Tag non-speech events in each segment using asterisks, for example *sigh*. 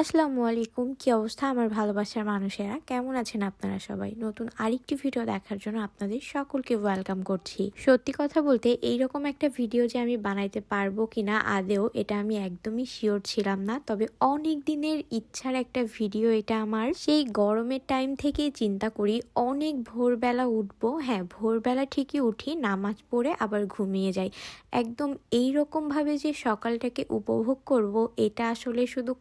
আসসালামু আলাইকুম। কি অবস্থা? আমার ভালোবাসার মানুষেরা। কেমন আছেন আপনারা সবাই? নতুন আরেকটি ভিডিও দেখার জন্য আপনাদের সকলকে ওয়েলকাম করছি। সত্যি কথা বলতে, এইরকম একটা ভিডিও যে আমি বানাইতে পারব কিনা আদেও এটা আমি একদমই শিওর ছিলাম না। তবে অনেক দিনের ইচ্ছার একটা ভিডিও এটা আমার। সেই গরমের টাইম থেকেই চিন্তা করি, অনেক ভোরবেলা উঠবো। হ্যাঁ ভোরবেলা ঠিকই উঠি, নামাজ পড়ে আবার ঘুমিয়ে যাই। একদম এই রকম ভাবে যে সকালটাকে উপভোগ করব, এটা আসলে শুধু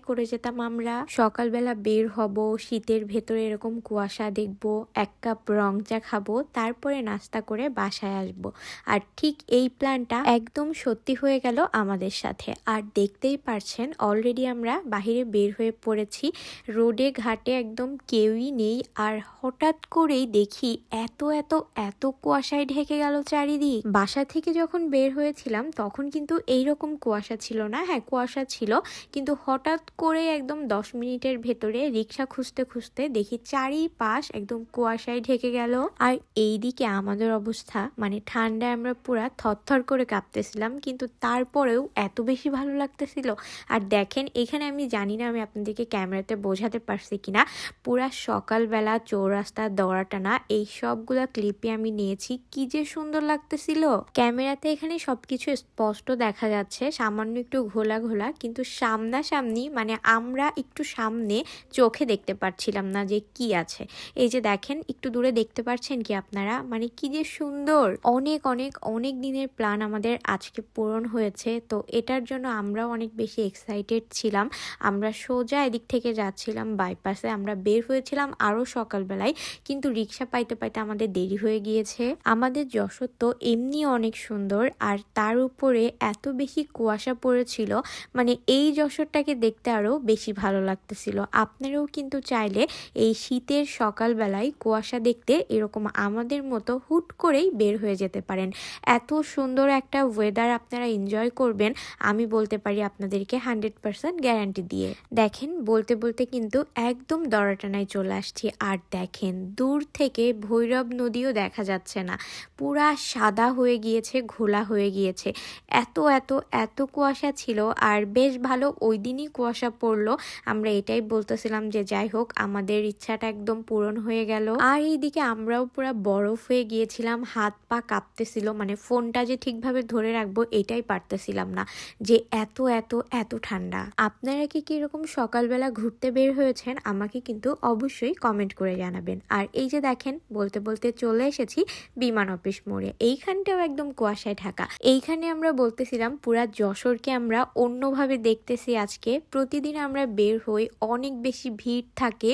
কল্পনাই করে যেতাম আমরা। সকালবেলা বের হব, শীতের ভেতরে এরকম কুয়াশা দেখব, এক কাপ রং চা খাব, তারপরে নাস্তা করে বাসায় আসব। আর ঠিক এই প্ল্যানটা একদম সত্যি হয়ে গেল আমাদের সাথে। আর দেখতেই পারছেন অলরেডি আমরা বাহিরে বের হয়ে পড়েছি। রোডে, ঘাটে একদম কেউই নেই। আর হঠাৎ করেই দেখি এত এত এত কুয়াশায় ঢেকে গেল চারিদিক। বাসা থেকে যখন বের হয়েছিলাম, তখন কিন্তু এইরকম কুয়াশা ছিল না। হ্যাঁ কুয়াশা ছিল। কিন্তু হঠাৎ করে একদম দশ মিনিটের ভেতরে রিক্সা খুঁজতে খুঁজতে দেখি চারিপাশ একদম কুয়াশায় ঢেকে গেল। আর এইদিকে আমাদের অবস্থা মানে ঠান্ডায় আমরা পুরা থরথর করে কাঁপতেছিলাম, কিন্তু তারপরেও এত বেশি ভালো লাগতেছিল। আর দেখেন, এখানে আমি জানি না আমি আপনাদেরকে ক্যামেরাতে বোঝাতে পারছি কিনা, পুরা সকালবেলা চৌরাস্তা, দৌড়াটানা, এই সবগুলা ক্লিপে আমি নিয়েছি। কি যে সুন্দর লাগতেছিল। ক্যামেরাতে এখানে সবকিছু স্পষ্ট দেখা যাচ্ছে, সামান্য একটু ঘোলা ঘোলা কিন্তু সামনাসামনি মানে আমরা একটু সামনে চোখে দেখতে পারছিলাম না যে কি আছে। এই যে দেখেন, একটু দূরে দেখতে পাচ্ছেন কি আপনারা? মানে কি যে সুন্দর! অনেক অনেক অনেক দিনের প্ল্যান আমাদের আজকে পূরণ হয়েছে। তো এটার জন্য আমরাও অনেক বেশি এক্সাইটেড ছিলাম। আমরা সোজা এদিক থেকে যাচ্ছিলাম বাইপাসে আমরা বের হয়েছিলাম আরও সকালবেলায়। কিন্তু রিক্সা পাইতে পাইতে আমাদের দেরি হয়ে গিয়েছে। আমাদের যশোর তো এমনি অনেক সুন্দর। আর তার উপরে এত বেশি কুয়াশা পড়েছিল। মানে এই যশোরটাকে দেখতে আরও বেশি ভালো লাগতেছিল। আপনারাও কিন্তু চাইলে এই শীতের সকালবেলায় কুয়াশা দেখতে এরকম আমাদের মতো হুট করেই বের হয়ে যেতে পারেন। এত সুন্দর একটা ওয়েদার আপনারা এনজয় করবেন, আমি বলতে পারি আপনাদেরকে হান্ড্রেড পার্সেন্ট গ্যারান্টি দিয়ে। দেখেন, বলতে বলতে কিন্তু একদম দরাটানায় চলে আসছি। আর দেখেন, দূর থেকে ভৈরব নদীও দেখা যাচ্ছে না। পুরা সাদা হয়ে গিয়েছে, ঘোলা হয়ে গিয়েছে। এত এত এত কুয়াশা ছিল। আর বেশ ভালো ওই দিনই কুয়াশা পড়ল। আমরা এটাই বলতেছিলাম যে, যাই হোক, আমাদের ইচ্ছাটা একদম পূরণ হয়ে গেল। আর এইদিকে আমরাও পুরো বরফ হয়ে গিয়েছিলাম, হাত পা কাঁপতেছিল মানে ফোনটা যে ঠিকভাবে ধরে রাখব এটাই পারতেছিলাম না যে, এত এত এত ঠান্ডা। আপনারা কি কীরকম সকালবেলা ঘুরতে বের হয়েছেন, আমাকে কিন্তু অবশ্যই কমেন্ট করে জানাবেন। আর এই যে দেখেন, বলতে বলতে চলে এসেছি বিমান অফিস মোড়ে। এইখানটাও একদম কুয়াশায় ঢাকা। এইখানে আমরা বলতেছিলাম, পুরা যশোরকে আমরা অন্যভাবে দেখতেছি আজকে। প্রতিদিন আমরা বের হই, অনেক বেশি ভিড় থাকে,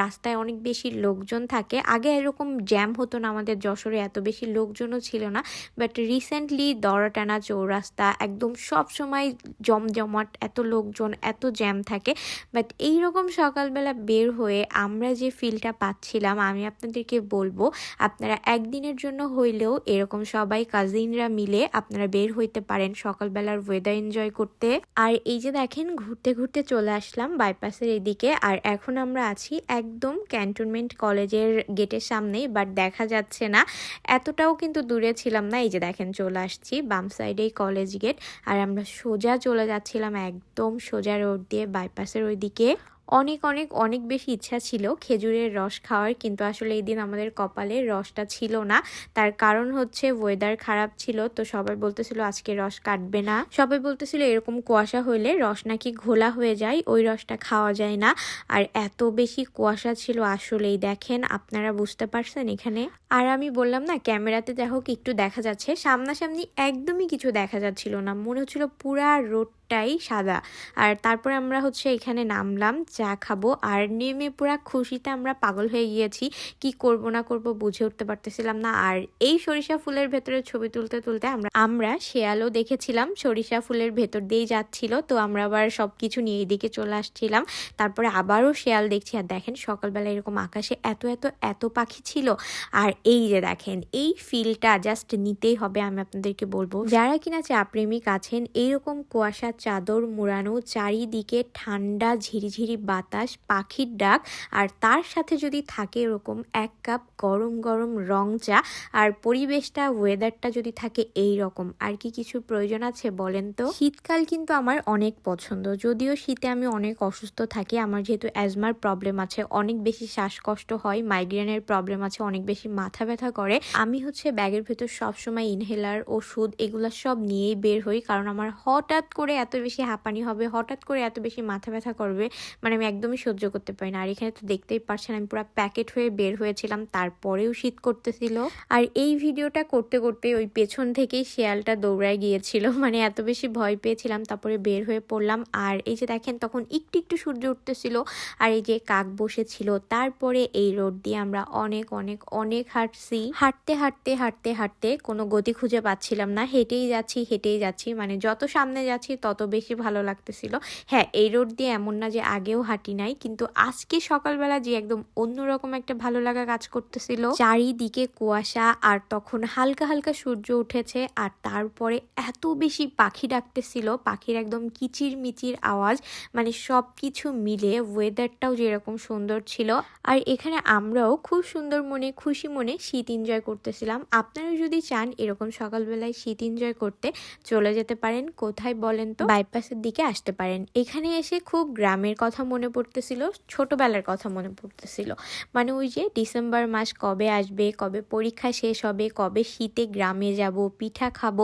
রাস্তায় অনেক বেশি লোকজন থাকে। আগে এরকম জ্যাম হতো না আমাদের যশোরে, এত বেশি লোকজনও ছিল না। বাট রিসেন্টলি দড়াটানা চৌরাস্তা একদম সব সময় জমজমাট, এত লোকজন, এত জ্যাম থাকে। বাট এইরকম সকালবেলা বের হয়ে আমরা যে ফিলটা পাচ্ছিলাম, আমি আপনাদেরকে বলব, আপনারা একদিনের জন্য হইলেও এরকম সবাই কাজিনরা মিলে আপনারা বের হইতে পারেন সকালবেলার ওয়েদার এনজয় করতে। আর এই যে দেখেন, ঘুরতে ঘুরতে চলে আসলাম বাইপাসের এদিকে। আর এখন আমরা আছি একদম ক্যান্টনমেন্ট কলেজের গেটের সামনেই বাট দেখা যাচ্ছে না। এতটাও কিন্তু দূরে ছিলাম না। এই যে দেখেন, চলে আসছি বাম সাইডেই কলেজ গেট আর আমরা সোজা চলে যাচ্ছিলাম একদম সোজা রোড দিয়ে বাইপাসের ওইদিকে। অনেক অনেক অনেক বেশি ইচ্ছা ছিল খেজুরের রস খাওয়ার, কিন্তু আসলে এই দিন আমাদের কপালে রসটা ছিল না। তার কারণ হচ্ছে ওয়েদার খারাপ ছিল, তো সবাই বলতেছিল আজকে রস কাটবে না। সবাই বলতেছিল এরকম কুয়াশা হইলে রস নাকি ঘোলা হয়ে যায়, ওই রসটা খাওয়া যায় না। আর এত বেশি কুয়াশা ছিল আসলেই, দেখেন আপনারা বুঝতে পারছেন এখানে? আর আমি বললাম না, ক্যামেরাতে হোক, একটু দেখা যাচ্ছে। সামনাসামনি একদমই কিছু দেখা যাচ্ছিল না, মনে হচ্ছিল পুরা রোড টাই সাদা। আর তারপরে আমরা হচ্ছে এখানে নামলাম, চা খাব। আর নেমে পুরা খুশিতে আমরা পাগল হয়ে গিয়েছি। কি করব না করব বুঝে উঠতে পারতেছিলাম না। আর এই সরিষা ফুলের ভেতরে ছবি তুলতে তুলতে আমরা আমরা শেয়ালও দেখেছিলাম। সরিষা ফুলের ভেতর দিয়েই যাচ্ছিল। তো আমরা আবার সব কিছু নিয়ে এদিকে চলে আসছিলাম। তারপরে আবারও শেয়াল দেখছি। আর দেখেন সকালবেলা এরকম আকাশে এত এত এত পাখি ছিল। আর এই যে দেখেন, এই ফিলটা জাস্ট নিতেই হবে আমি আপনাদেরকে বলব। যারা কিনা চা প্রেমিক আছেন, এইরকম কুয়াশা চাদর মুড়ানো, চারিদিকে ঠান্ডা, ঝিরিঝিরি বাতাস, পাখির ডাক, আর তার সাথে যদি থাকে এরকম এক কাপ গরম গরম রং চা, আর পরিবেশটা ওয়েদারটা যদি থাকে এই রকম আর কি কিছু প্রয়োজন আছে বলেন তো? শীতকাল কিন্তু আমার অনেক পছন্দ, যদিও শীতে আমি অনেক অসুস্থ থাকি, আমার যেহেতু অ্যাজমার প্রবলেম আছে, অনেক বেশি শ্বাসকষ্ট হয় মাইগ্রেনের প্রবলেম আছে, অনেক বেশি মাথা ব্যথা করে। আমি হচ্ছে ব্যাগের ভেতর সবসময় ইনহেলার ওষুধ, এগুলো সব নিয়েই বের হই, কারণ আমার হঠাৎ করে এত বেশি হাঁপানি হবে, হঠাৎ করে এত বেশি মাথা ব্যথা করবে মানে আমি একদমই সহ্য করতে পারি না। আর এখানে তো দেখতেই পারছেন, আমি পুরো প্যাকেট হয়ে বের হয়েছিলাম, তারপরেও শীত করতেছিল। আর এই ভিডিওটা করতে করতে ওই পেছন থেকেই শিয়ালটা দৌড়ায় গিয়েছিল *laughs* মানে এত বেশি ভয় পেয়েছিলাম, তারপরে বের হয়ে পড়লাম। আর এই যে দেখেন, তখন একটু একটু সূর্য উঠতেছিল, আর এই যে কাক বসেছিল, তারপরে এই রোড দিয়ে আমরা অনেক অনেক অনেক হাঁটছি। হাঁটতে হাঁটতে হাঁটতে হাঁটতে কোনো গতি খুঁজে পাচ্ছিলাম না, হেঁটেই যাচ্ছি হেঁটেই যাচ্ছি মানে যত সামনে যাচ্ছি তত বেশি ভালো লাগতেছিল। হ্যাঁ এই রোড দিয়ে এমন না যে আগেও হাঁটি নাই, কিন্তু আজকে সকালবেলা যে একদম অন্যরকম একটা ভালো লাগা কাজ করতেছিল। চারিদিকে কুয়াশা আর তখন হালকা হালকা সূর্য উঠেছে আর তারপরে এত বেশি পাখি ডাকতেছিল, পাখির একদম কিচির মিচির আওয়াজ মানে সব কিছু মিলে ওয়েদারটাও যেরকম সুন্দর ছিল। আর এখানে আমরাও খুব সুন্দর মনে, খুশি মনে শীত এনজয় করতেছিলাম। আপনারা যদি চান এরকম সকালবেলায় শীত এনজয় করতে, চলে যেতে পারেন। কোথায় বলেন তো? বাইপাসের দিকে আসতে পারেন। এখানে এসে খুব গ্রামের কথা মনে পড়তেছিল, ছোটবেলার কথা মনে পড়তেছিল। মানে ওই যে ডিসেম্বর মাস কবে আসবে, কবে পরীক্ষা শেষ হবে, কবে শীতে গ্রামে যাব, পিঠা খাব,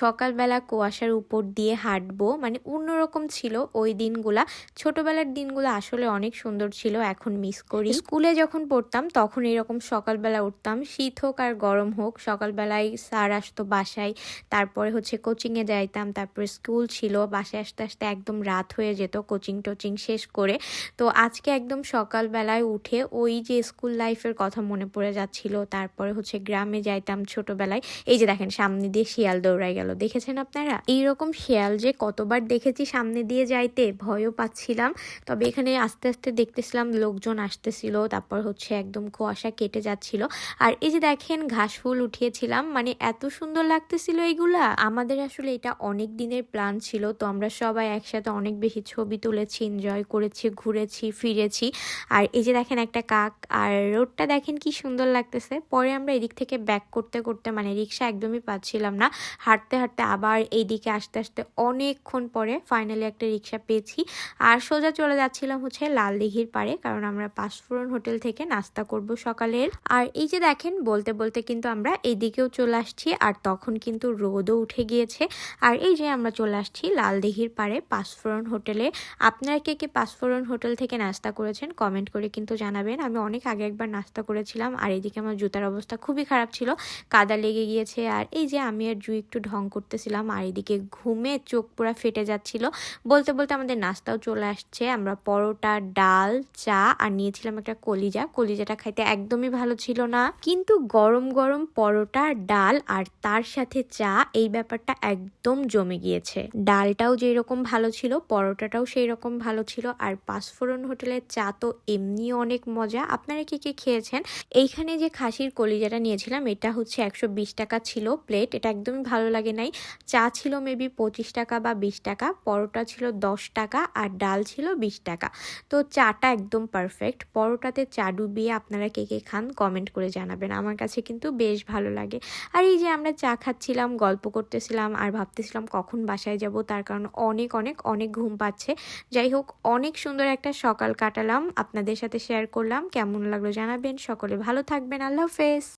সকালবেলা কুয়াশার উপর দিয়ে হাঁটবো মানে অন্যরকম ছিল ওই দিনগুলা। ছোটবেলার দিনগুলো আসলে অনেক সুন্দর ছিল, এখন মিস করি। স্কুলে যখন পড়তাম তখন এরকম সকালবেলা উঠতাম, শীত হোক আর গরম হোক, সকালবেলায় স্যার আসতো বাসায়, তারপরে হচ্ছে কোচিংয়ে যাইতাম, তারপরে স্কুল ছিল বাসায় আসতে আসতে একদম রাত হয়ে যেত কোচিং টোচিং শেষ করে। তো আজকে একদম সকালবেলায় উঠে ওই যে স্কুল লাইফের কথা মনে পড়ে যাচ্ছিল, তারপরে হচ্ছে গ্রামে যাইতাম ছোটবেলায়। এই যে দেখেন, সামনে দিয়ে শিয়াল দৌড়াই গেল। দেখেছেন আপনারা? এইরকম শিয়াল যে কতবার দেখেছি সামনে দিয়ে যাইতে, ভয়ও পাচ্ছিলাম। তবে এখানে আস্তে আস্তে দেখতেছিলাম লোকজন আসতেছিল, তারপর হচ্ছে একদম কুয়াশা কেটে যাচ্ছিল। আর এই যে দেখেন, ঘাস ফুল উঠিয়েছিলাম। মানে এত সুন্দর লাগতেছিল এইগুলা আমাদের আসলে এটা অনেক দিনের প্ল্যান ছিল তো আমরা সবাই একসাথে অনেক বেশি ছবি তুলেছি এনজয় করেছি, ঘুরেছি, ফিরেছি। আর এই যে দেখেন একটা কাক, আর রোডটা দেখেন কি সুন্দর লাগতেছে। পরে আমরা এদিক থেকে ব্যাক করতে করতে মানে রিক্সা একদমই পাচ্ছিলাম না। হাঁটতে হাঁটতে আবার এইদিকে আসতে আসতে অনেকক্ষণ পরে ফাইনালি একটা রিক্সা পেয়েছি। আর সোজা চলে যাচ্ছিলাম হচ্ছে লাল দিঘির পাড়ে, কারণ আমরা পাঁচফোড়ন হোটেল থেকে নাস্তা করব সকালের। আর এই যে দেখেন, বলতে বলতে কিন্তু আমরা এইদিকেও চলে আসছি, আর তখন কিন্তু রোদও উঠে গিয়েছে। আর এই যে আমরা চলে আসছি লাল দিঘির পাড়ে পাঁচফোড়ন হোটেলে। আপনারা কে কে পাঁচফোড়ন হোটেল থেকে নাস্তা করেছেন কমেন্ট করে কিন্তু জানাবেন। আমি অনেক আগে একবার নাস্তা করেছিলাম আর এদিকে আমার জুতার অবস্থা খুবই খারাপ ছিল, কাদা লেগে গিয়েছে আর এই যে আমি আর জুই একটু ঢং করতেছিলাম আর এদিকে ঘুমে চোখ পুরা ফেটে যাচ্ছিল। বলতে বলতে আমাদের নাস্তাও চলে আসছে। আমরা পরোটা, ডাল, চা আর নিয়েছিলাম একটা কলিজা। কলিজাটা খাইতে একদমই ভালো ছিল না। কিন্তু গরম গরম পরোটা, ডাল আর তার সাথে চা, এই ব্যাপারটা একদম জমে গিয়েছে। ডালটাও যেই রকম ভালো ছিল, পরোটাটাও সেই রকম ভালো ছিল, আর পাঁচফোড়ন হোটেলের চা তো এমনি অনেক মজা। আপনারা কি কি খেয়েছেন? এইখানে যে খাসির কলিজাটা নিয়েছিলাম, এটা হচ্ছে একশো বিশ টাকা ছিল প্লেট, এটা একদমই ভালো লাগে নাই। চা ছিল মেবি পঁচিশ টাকা বা বিশ টাকা, পরোটা ছিল দশ টাকা আর ডাল ছিল বিশ টাকা। তো চাটা একদম পারফেক্ট। পরোটাতে চা ডুবিয়ে আপনারা কে কে খান কমেন্ট করে জানাবেন, আমার কাছে কিন্তু বেশ ভালো লাগে। আর এই যে আমরা চা খাচ্ছিলাম, গল্প করতেছিলাম আর ভাবতেছিলাম কখন বাসায় যাব তার কারণ অনেক অনেক অনেক ঘুম পাচ্ছে। যাই হোক, অনেক সুন্দর একটা সকাল কাটালাম। আপনাদের সাথে শেয়ার করলাম। কেমন লাগল জানাবেন। সকলে ভালো থাকবেন। আল্লাহ হাফেজ।